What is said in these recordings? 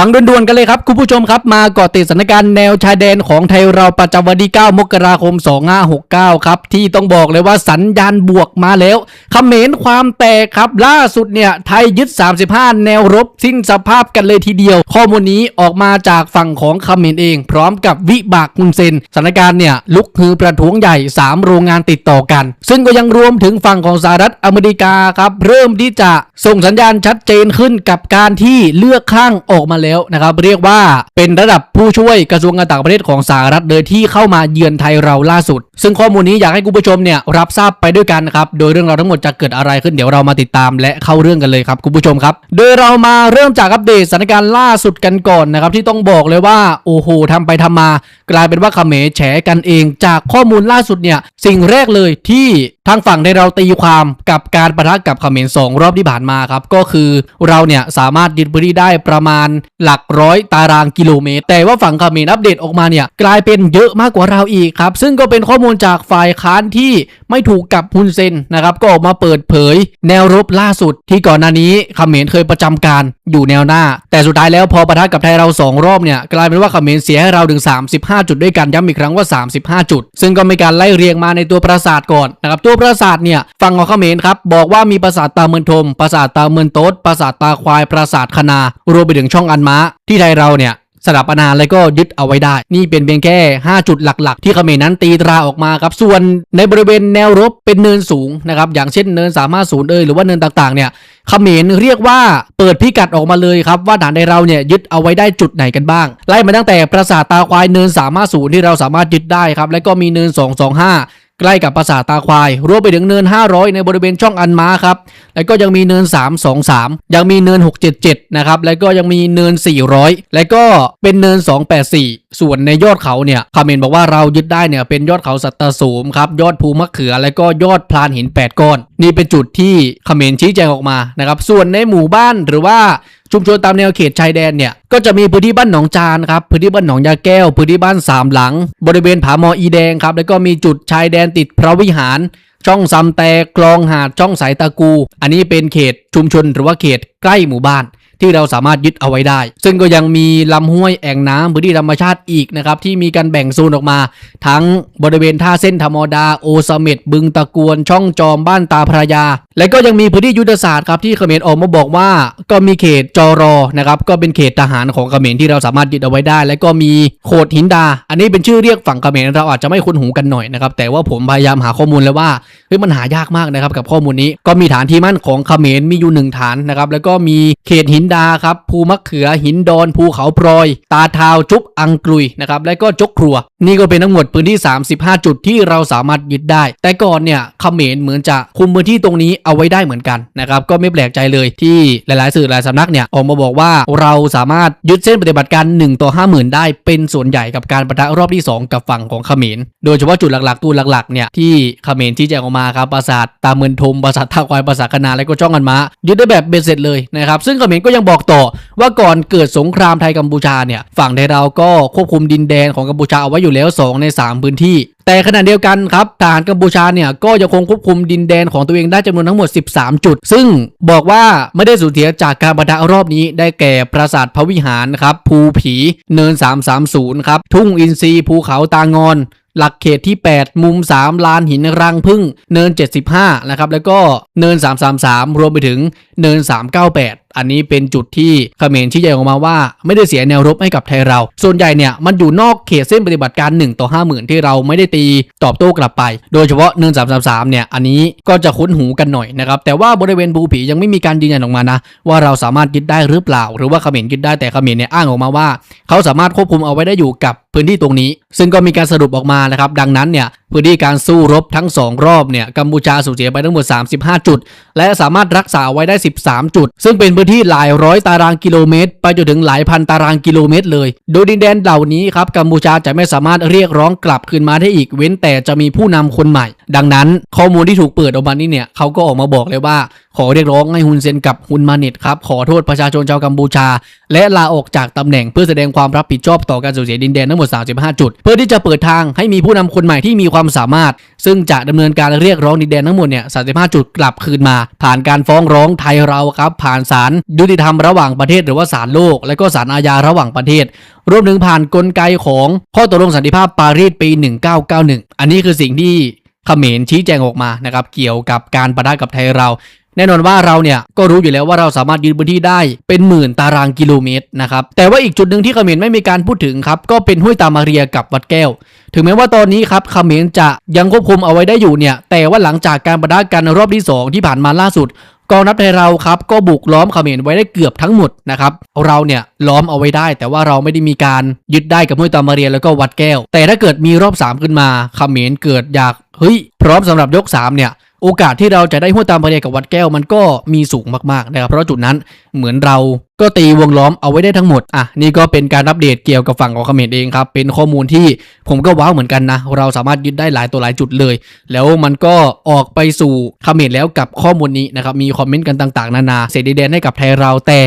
ฟังด่วนๆกันเลยครับ คุณผู้ชมครับ มาเกาะติดสถานการณ์แนวชายแดนของไทยเราประจำวันที่ 9 มกราคม 2569 ครับ ที่ต้องบอกเลยว่าสัญญาณบวกมาแล้วเขมรความแตกครับ ล่าสุดเนี่ย ไทยยึด 35 แนวรบ สิ้นสภาพกันเลยทีเดียว ข้อมูลนี้ออกมาจากฝั่งของเขมรเอง พร้อมกับวิบากคุณเซนสถานการณ์เนี่ยลุกฮือประท้วงใหญ่ 3 โรงงานติดต่อกัน ซึ่งก็ยังรวมถึงฝั่งของสหรัฐอเมริกาครับเริ่มที่จะส่งสัญญาณชัดเจนขึ้นกับการที่เลือกข้างออกมาแล้วนะครับเรียกว่าเป็นระดับผู้ช่วยกระทรวงการต่างประเทศของสหรัฐเลยที่เข้ามาเยือนไทยเราล่าสุด ซึ่งข้อมูลนี้อยากให้คุณผู้ชมเนี่ยรับทราบไปด้วยกันนะครับ โดยเรื่องราวทั้งหมดจะเกิดอะไรขึ้นเดี๋ยวเรามาติดตามและเข้าเรื่องกันเลยครับคุณผู้ชมครับ โดยเรามาเริ่มจากอัปเดตสถานการณ์ล่าสุดกันก่อนนะครับที่ต้องบอกเลยว่าโอ้โหทำไปทำมากลายเป็นว่าเขมรแฉกันเอง จากข้อมูลล่าสุดเนี่ยสิ่งแรกเลยที่ทางฝั่งในเราตีความกับการประทะกับเขมรสองรอบที่ผ่านมาครับก็คือเราเนี่ยสามารถยึดพื้นที่ได้ประมาณหลักร้อยตารางกิโลเมตร แต่ว่าฝั่งเขมรอัปเดตออกมาเนี่ยกลายเป็นเยอะมากกว่าเราอีกครับซึ่งก็เป็นข้อมูลจากฝ่ายค้านที่ไม่ถูกกับฮุนเซนนะครับก็ออกมาเปิดเผย แนวรบล่าสุดที่ก่อนหน้านี้ขเขมรเคยประจำการอยู่แนวหน้า แต่สุดท้ายแล้วพอประทะกับไทยเราสองรอบเนี่ยกลายเป็นว่าขเขมรเสียให้เราถึง 35 จุดด้วยกันย้ำอีกครั้งว่า 35 จุด ซึ่งก็มีการไล่เรียงมาในตัวปราสาทก่อนนะครับตัวปราสาทเนี่ยฝั่งของขเขมรครับบอกว่ามีปราสาทตาเมือนทมปราสาทตาเมือนโต๊ดปราสาทตาควายปราสาทคณารวมไปถึงช่องอันม้าที่ไทยเราเนี่ย สถาปนาแล้วก็ยึดเอาไว้ได้ นี่เป็นเพียงแค่ 5 จุดหลัก ๆ ที่เขมรนั้นตีตราออกมาครับ ส่วนในบริเวณแนวรบเป็นเนินสูงนะครับ อย่างเช่นเนินสามารถศูนย์เอยหรือว่าเนินต่างๆเนี่ยเขมรเรียกว่าเปิดพิกัดออกมาเลยครับ ว่าฐานในเราเนี่ยยึดเอาไว้ได้จุดไหนกันบ้าง ไล่มาตั้งแต่ปราสาทตาควายเนินสามารถศูนย์ที่เราสามารถยึดได้ครับ แล้วก็มีเนิน 225 ใกล้กับปราสาทตาควาย รวมไปถึงเนิน 500 ในบริเวณช่องอันม้าครับ แล้วก็ยังมีเนิน 323 ยังมีเนิน 677 นะครับ แล้วก็ยังมีเนิน 400 แล้วก็เป็นเนิน 284 ส่วนในยอดเขาเนี่ยคาเมนบอกว่าเรายึดได้เนี่ยเป็นยอดเขาสัตตสูมครับ ยอดภูมะเขือ แล้วก็ยอดพลานหิน 8 ก้อน นี่เป็นจุดที่คาเมนชี้แจงออกมา นะครับ ส่วนในหมู่บ้านหรือว่า ชุมชนตามแนวเขตชายแดนเนี่ยก็จะมีพื้นที่บ้านหนองจานครับพื้นที่บ้านหนองยาแก้ว พื้นที่บ้านสามหลัง บริเวณผาหมออีแดงครับแล้วก็มีจุดชายแดนติดพระวิหาร ช่องซำแตกลองหาดช่องสายตะกู อันนี้เป็นเขตชุมชนหรือว่าเขตใกล้หมู่บ้าน ที่เราสามารถยึดเอาไว้ได้ ซึ่งก็ยังมีลำห้วยแอ่งน้ำพื้นที่ธรรมชาติอีกนะครับที่มีการแบ่งโซนออกมา ทั้งบริเวณท่าเส้นธรรมดาโอสเม็ดบึงตะกวนช่องจอมบ้านตาพระยา และก็ยังมีพื้นที่ยุทธศาสตร์ครับที่เขมรออกมาบอกว่า ก็มีเขตจอรอนะครับก็เป็นเขตทหารของเขมรที่เราสามารถยึดเอาไว้ได้ และก็มีโขดหินดา อันนี้เป็นชื่อเรียกฝั่งเขมรเราอาจจะไม่คุ้นหูกันหน่อยนะครับแต่ว่าผมพยายามหาข้อมูลแล้วว่าเฮ้ยมันหายากมากนะครับกับข้อมูลนี้ก็มีฐานที่มั่นของเขมรมีอยู่หนึ่งฐานนะครับแล้วก็มีเขตหินดาครับภูมะเขือหินดอนภูเขาพลอย ตาทาวจุบอังกลุยนะครับและก็จกครัว นี่ก็เป็นทั้งหมดพื้นที่ 35 จุดที่เราสามารถยึดได้ แต่ก่อนเนี่ยเขมรเหมือนจะคุมพื้นที่ตรงนี้เอาไว้ได้เหมือนกันนะครับก็ไม่แปลกใจเลยที่หลาย ๆ สื่อหลายสำนักเนี่ยออกมาบอกว่าเราสามารถยึดเส้นปฏิบัติการ1ต่อ50,000 ได้เป็นส่วนใหญ่กับการประทะรอบที่ 2 กับฝั่งของเขมร โดยเฉพาะจุดหลัก ๆ ตัวหลัก ๆ เนี่ยที่เขมรที่แจ้งออกมาครับปราสาทตาเมือนทมปราสาทท่าควายปราสาทคณาและก็จ้องกันมายึดได้แบบเบ็ดเสร็จเลยนะครับซึ่งเขมรก็ยังบอกต่อว่าก่อนเกิดสงครามไทยกัมพูชาเนี่ยฝั่งไทยเราก็ควบคุมดินแดนของกัมพูชาเอาไว้อยู่แล้ว 2 ใน 3 พื้นที่ แต่ขณะเดียวกันครับทหารกัมพูชาเนี่ยก็ยังคงควบคุมดินแดนของตัวเองได้จำนวนทั้งหมด 13 จุด ซึ่งบอกว่าไม่ได้สูญเสียจากการประทะรอบนี้ได้แก่ปราสาทพระวิหารครับภูผีเนิน 330ครับทุ่งอินทรีภูเขาตางอนหลักเขตที่ 8 มุม 3 ลานหินรังพึ่ง เนิน 75 นะครับ แล้วก็เนิน 333 รวมไปถึงเนิน 398 อันนี้เป็นจุดที่เขมรชี้แจงออกมาว่า ไม่ได้เสียแนวรบให้กับไทยเรา ส่วนใหญ่เนี่ยมันอยู่นอกเขตเส้นปฏิบัติการ1ต่อ50,000 ที่เราไม่ได้ตีตอบโต้กลับไป โดยเฉพาะเนิน333เนี่ยอันนี้ก็จะคุ้นหูกันหน่อยนะครับแต่ว่าบริเวณภูผียังไม่มีการยืนยันออกมานะว่าเราสามารถยึดได้หรือเปล่า หรือว่าเขมรยึดได้แต่เขมรเนี่ยอ้างออกมาว่า เขาสามารถควบคุมเอาไว้ได้อยู่กับพื้นที่ตรงนี้ ซึ่งก็มีการสรุปออกมานะครับดังนั้นเนี่ยพื้นที่การสู้รบทั้ง 2 รอบเนี่ยกัมพูชาสูญเสียไปทั้งหมด 35 จุด และสามารถรักษาไว้ได้ 13 จุด ซึ่งเป็นพื้นที่หลายร้อยตารางกิโลเมตร ไปจนถึงหลายพันตารางกิโลเมตรเลย โดยดินแดนเหล่านี้ครับกัมพูชาจะไม่สามารถเรียกร้องกลับคืนมาได้อีกเว้นแต่จะมีผู้นำคนใหม่ ดังนั้นข้อมูลที่ถูกเปิดออกมานี่เนี่ยเขาก็ออกมาบอกเลยว่า ขอเรียกร้องให้ฮุนเซนกับฮุนมาเน็ตครับขอโทษประชาชนชาวกัมพูชา และลาออกจากตำแหน่งเพื่อแสดงความรับผิดชอบต่อการสูญเสียดินแดนทั้งหมด 35 จุด เพื่อที่จะเปิดทางให้มีผู้นำคนใหม่ที่มีความสามารถ ซึ่งจะดำเนินการเรียกร้องดินแดนทั้งหมดเนี่ย 35 จุดกลับคืนมา ผ่านการฟ้องร้องไทยเราครับ ผ่านศาลยุติธรรมระหว่างประเทศหรือว่าศาลโลก และก็ศาลอาญาระหว่างประเทศรวมถึงผ่านกลไกของข้อตกลงสันติภาพปารีสปี 1991 อันนี้คือสิ่งที่เขมรชี้แจงออกมานะครับเกี่ยวกับการประทะกับไทยเรา แน่นอนว่าเราเนี่ยก็รู้อยู่แล้วว่าเราสามารถยึดพื้นที่ได้เป็นหมื่นตารางกิโลเมตรนะครับแต่ว่าอีกจุดหนึ่งที่เขมรไม่มีการพูดถึงครับก็เป็นห้วยตามาเรียกับวัดแก้ว ถึงแม้ว่าตอนนี้ครับเขมรจะยังควบคุมเอาไว้ได้อยู่เนี่ยแต่ว่าหลังจากการประทะกันรอบที่สองที่ผ่านมาล่าสุดกองทัพไทยเราครับก็บุกล้อมเขมรไว้ได้เกือบทั้งหมดนะครับเราเนี่ยล้อมเอาไว้ได้ แต่ว่าเราไม่ได้มีการยึดได้กับห้วยตามาเรียแล้วก็วัดแก้ว แต่ถ้าเกิดมีรอบ 3 ขึ้นมาเขมรเกิดอยากเฮ้ยพร้อมสำหรับยก3เนี่ย โอกาสที่เราจะได้ห้วยตามาเรียกับวัดแก้วมันก็มีสูงมากๆนะครับเพราะจุดนั้นเหมือนเราก็ตีวงล้อมเอาไว้ได้ทั้งหมด อะ นี่ก็เป็นการอัปเดตเกี่ยวกับฝั่งของเขมรเองครับ เป็นข้อมูลที่ผมก็ว้าวเหมือนกันนะ เราสามารถยึดได้หลายตัวหลายจุดเลย แล้วมันก็ออกไปสู่เขมรแล้วกับข้อมูลนี้นะครับ มีคอมเมนต์กันต่าง ๆ นานาเสียดินแดนให้กับไทยเรา แต่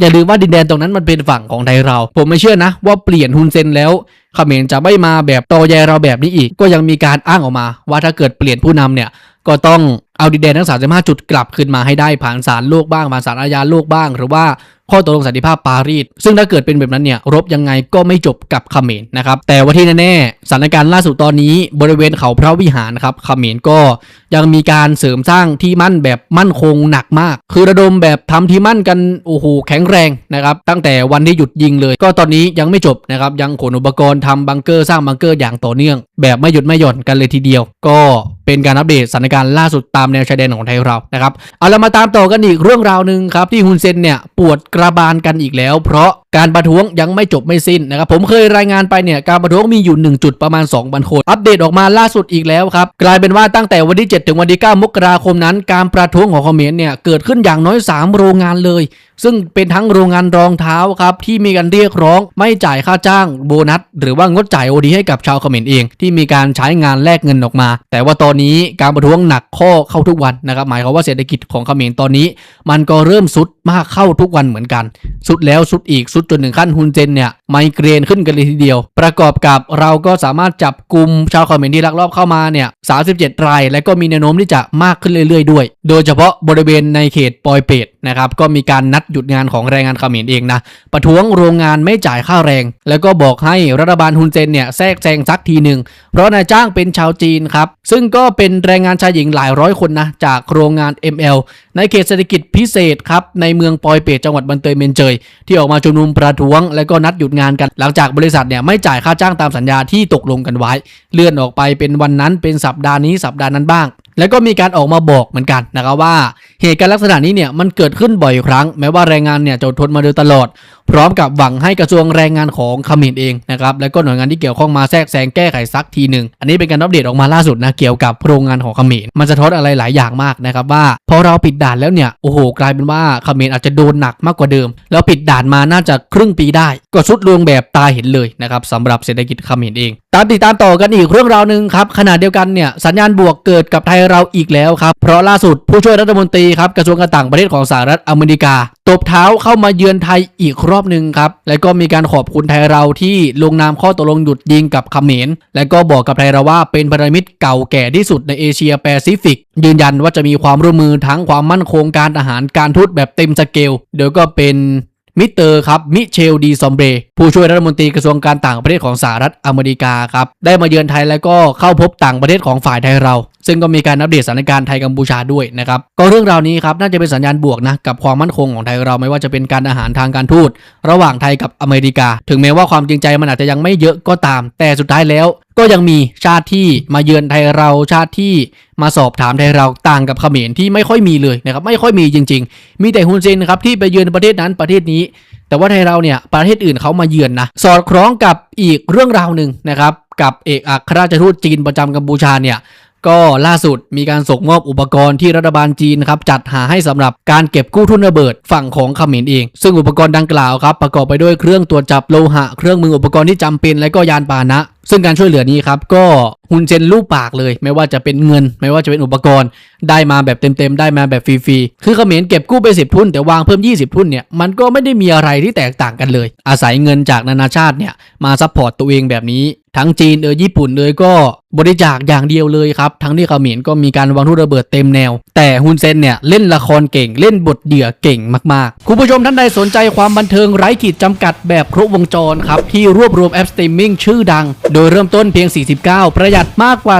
อย่าลืมว่าดินแดนตรงนั้นมันเป็นฝั่งของไทยเรา ผมไม่เชื่อนะ ว่าเปลี่ยนฮุนเซนแล้วเขมรจะไม่มาแบบตอแยเราแบบนี้อีก ก็ยังมีการอ้างออกมา ว่าถ้าเกิดเปลี่ยนผู้นำเนี่ย ก็ต้องเอาดินแดนทั้ง 35 จุดกลับคืนมาให้ได้ผ่านศาลโลกบ้างผ่านศาลอาญาโลกบ้าง หรือว่า ข้อตกลงสันติภาพปารีสซึ่งถ้าเกิดเป็นแบบนั้นเนี่ยรบยังไงก็ไม่จบกับเขมรนะครับแต่ว่าที่แน่ๆสถานการณ์ล่าสุดตอนนี้บริเวณเขาพระวิหารครับเขมรก็ยังมีการเสริมสร้างที่มั่นแบบมั่นคงหนักมาก คือระดมแบบทำที่มั่นกันโอ้โหแข็งแรงนะครับตั้งแต่วันที่หยุดยิงเลย ก็ตอนนี้ยังไม่จบนะครับยังขนอุปกรณ์ทำบังเกอร์สร้างบังเกอร์อย่างต่อเนื่อง แบบไม่หยุดไม่หย่อนกันเลยทีเดียว ก็เป็นการอัปเดตสถานการณ์ล่าสุดตามแนวชายแดนของไทยเรานะครับเอาละมาตามต่อกันอีกเรื่องราวหนึ่งครับที่ฮุนเซนเนี่ยปวดกระบาลกันอีกแล้ว เพราะการประท้วงยังไม่จบไม่สิ้นนะครับผมเคยรายงานไปเนี่ยการประท้วงมีอยู่ 1 จุดประมาณ2,000คนอัปเดตออกมาล่าสุดอีกแล้วครับกลายเป็นว่าตั้งแต่วันที่ 7 ถึงวันที่ 9 มกราคมนั้น การประท้วงของเขมรเนี่ยเกิดขึ้นอย่างน้อย 3 โรงงานเลย ซึ่งเป็นทั้งโรงงานรองเท้าครับที่มีการเรียกร้องไม่จ่ายค่าจ้างโบนัส หรือว่างดจ่ายโอดีให้กับชาวเขมรเอง ที่มีการใช้งานแลกเงินออกมา แต่ว่าตอนนี้การประท้วงหนักข้อเข้าทุกวันนะครับหมายความว่าเศรษฐกิจของเขมรตอนนี้ มันก็เริ่มสุดมากเข้าทุกวันเหมือนกัน สุดแล้วสุดอีกสุดจนถึงขั้นฮุนเซนเนี่ยไมเกรนขึ้นกันเลยทีเดียว ประกอบกับเราก็สามารถจับกลุ่มชาวเขมรที่ลักลอบเข้ามาเนี่ย37 ราย และก็มีแนวโน้มที่จะมากขึ้นเรื่อยๆ ด้วย โดยเฉพาะบริเวณในเขตปอยเปตนะครับก็มีการนัดหยุดงานของแรงงานเขมรเองนะประท้วงโรงงานไม่จ่ายค่าแรง แล้วก็บอกให้รัฐบาลฮุนเซนเนี่ยแทรกแซงสักทีหนึ่งเพราะนายจ้างเป็นชาวจีนครับซึ่งก็เป็นแรงงานชายหญิงหลายร้อยคนนะจากโรงงาน ML ในเขตเศรษฐกิจพิเศษครับในเมืองปอยเปตจังหวัดบันเตยเมนเจยที่ออกมาชุมนุมประท้วง และก็นัดหยุดงานกัน หลังจากบริษัทเนี่ยไม่จ่ายค่าจ้างตามสัญญาที่ตกลงกันไว้ เลื่อนออกไปเป็นวันนั้นเป็นสัปดาห์นี้สัปดาห์นั้นบ้างแล้วก็มีการออกมาบอกเหมือนกันนะครับว่า เหตุการณ์ลักษณะนี้เนี่ยมันเกิดขึ้นบ่อยครั้ง แม้ว่าแรงงานเนี่ยจะทนมาโดยตลอด พร้อมกับหวังให้กระทรวงแรงงานของเขมรเองนะครับแล้วก็หน่วยงานที่เกี่ยวข้องมาแทรกแซงแก้ไขซักทีหนึ่งอันนี้เป็นการอัปเดตออกมาล่าสุดนะเกี่ยวกับโรงงานของเขมรมันจะท้อนอะไรหลายอย่างมากนะครับว่า พอเราปิดด่านแล้วเนี่ยโอ้โหกลายเป็นว่าเขมรอาจจะโดนหนักมากกว่าเดิม แล้วปิดด่านมาน่าจะครึ่งปีได้ ก็สุดลงแบบตาเห็นเลยนะครับสำหรับเศรษฐกิจเขมรเองตามติดตามต่อกันอีกเรื่องราวหนึ่งครับขณะเดียวกันเนี่ยสัญญาณบวกเกิดกับไทยเราอีกแล้วครับเพราะล่าสุดผู้ช่วยรัฐมนตรีครับกระทรวงการต่างประเทศของสหรัฐอเมริกา ตบเท้าเข้ามาเยือนไทยอีกรอบหนึ่งครับ และก็มีการขอบคุณไทยเราที่ลงนามข้อตกลงหยุดยิงกับเขมร และก็บอกกับไทยเราว่าเป็นพันธมิตรเก่าแก่ที่สุดในเอเชียแปซิฟิก ยืนยันว่าจะมีความร่วมมือทั้งความมั่นคงการทหารการทูตแบบเต็มสเกล เดี๋ยวก็เป็นมิเตอร์ครับ มิเชลดีซอมเบรผู้ช่วยรัฐมนตรีกระทรวงการต่างประเทศของสหรัฐอเมริกาครับ ได้มาเยือนไทยแล้วก็เข้าพบต่างประเทศของฝ่ายไทยเรา ซึ่งก็มีการอัปเดตสถานการณ์ไทยกัมพูชาด้วยนะครับก็เรื่องราวนี้ครับน่าจะเป็นสัญญาณบวกนะกับความมั่นคงของไทยเราไม่ว่าจะเป็นการอาหารทางการทูต ระหว่างไทยกับอเมริกา ถึงแม้ว่าความจริงใจมันอาจจะยังไม่เยอะก็ตาม แต่สุดท้ายแล้วก็ยังมีชาติที่มาเยือนไทยเราชาติที่มาสอบถามไทยเราต่างกับเขมรที่ไม่ค่อยมีเลยนะครับไม่ค่อยมีจริง ๆ มีแต่ฮุนเซนครับที่ไปเยือนประเทศนั้นประเทศนี้ แต่ว่าไทยเราเนี่ยประเทศอื่นเขามาเยือนนะสอดคล้องกับอีกเรื่องราวหนึ่งนะครับกับเอกอัครราชทูตจีนประจำกัมพูชาเนี่ย ก็ล่าสุดมีการส่งมอบอุปกรณ์ที่รัฐบาลจีนครับจัดหาให้สำหรับการเก็บกู้ทุนระเบิดฝั่งของเขมรเอง ซึ่งอุปกรณ์ดังกล่าวครับประกอบไปด้วยเครื่องตรวจจับโลหะ เครื่องมืออุปกรณ์ที่จำเป็นและก็ยานพาหนะ ซึ่งการช่วยเหลือนี้ครับก็ฮุนเซนรูปปากเลย ไม่ว่าจะเป็นเงิน ไม่ว่าจะเป็นอุปกรณ์ ได้มาแบบเต็มๆ ได้มาแบบฟรีๆ คือเขมรเก็บกู้ไป 10 ทุน แต่วางเพิ่ม 20 ทุนเนี่ยมันก็ไม่ได้มีอะไรที่แตกต่างกันเลย อาศัยเงินจากนานาชาติเนี่ยมาซัพพอร์ตตัวเองแบบนี้ ทั้งจีนเออญี่ปุ่นเลยก็บริจาคอย่างเดียวเลยครับ ทั้งที่เขมรก็มีการวางทุนระเบิดเต็มแนว แต่ฮุนเซนเนี่ยเล่นละครเก่งเล่นบทเหยื่อเก่งมากๆ คุณผู้ชมท่านใดสนใจความบันเทิงไร้ขีดจำกัดแบบครบวงจรครับที่รวบรวมแอปสตรีมมิ่งชื่อดังโดยเริ่มต้นเพียง 49 ประหยัดมากกว่า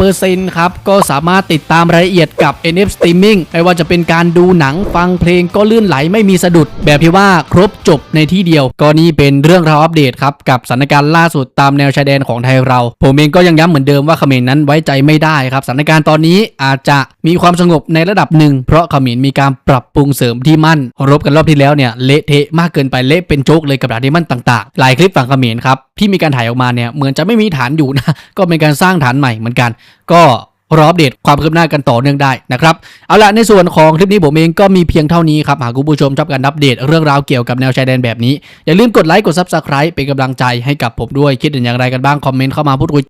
70%ครับ ก็สามารถติดตามรายละเอียดกับ NF Streaming ไม่ว่าจะเป็นการดูหนังฟังเพลงก็ลื่นไหลไม่มีสะดุด แบบที่ว่าครบจบในที่เดียว ก็นี่เป็นเรื่องราวอัปเดตครับ กับสถานการณ์ล่าสุดตามแนวชายแดนของไทยเรา ผมเองก็ยังย้ำเหมือนเดิมว่าเขมรนั้นไว้ใจไม่ได้ครับสถานการณ์ตอนนี้อาจจะมีความสงบในระดับหนึ่งเพราะเขมรมีการปรับปรุงเสริมที่มั่น รบกันรอบที่แล้วเนี่ยเละเทะมากเกินไปเละเป็นโจ๊กเลยกับฐานที่มั่นต่าง ๆ หลายคลิปฝั่งเขมรครับที่มีการถ่ายออกมาเนี่ยเหมือนจะไม่มีฐานอยู่นะ ก็เป็นการสร้างฐานใหม่เหมือนกัน ก็รออัปเดตความคืบหน้ากันต่อเนื่องได้นะครับ เอาละในส่วนของคลิปนี้ผมเองก็มีเพียงเท่านี้ครับ หากคุณผู้ชมชอบการอัปเดตเรื่องราวเกี่ยวกับแนวชายแดนแบบนี้ อย่าลืมกดไลค์กด Subscribe เป็นกำลังใจให้กับผมด้วยคิดเห็นอย่างไรกันบ้าง คอมเมนต์เข้ามาพูดคุย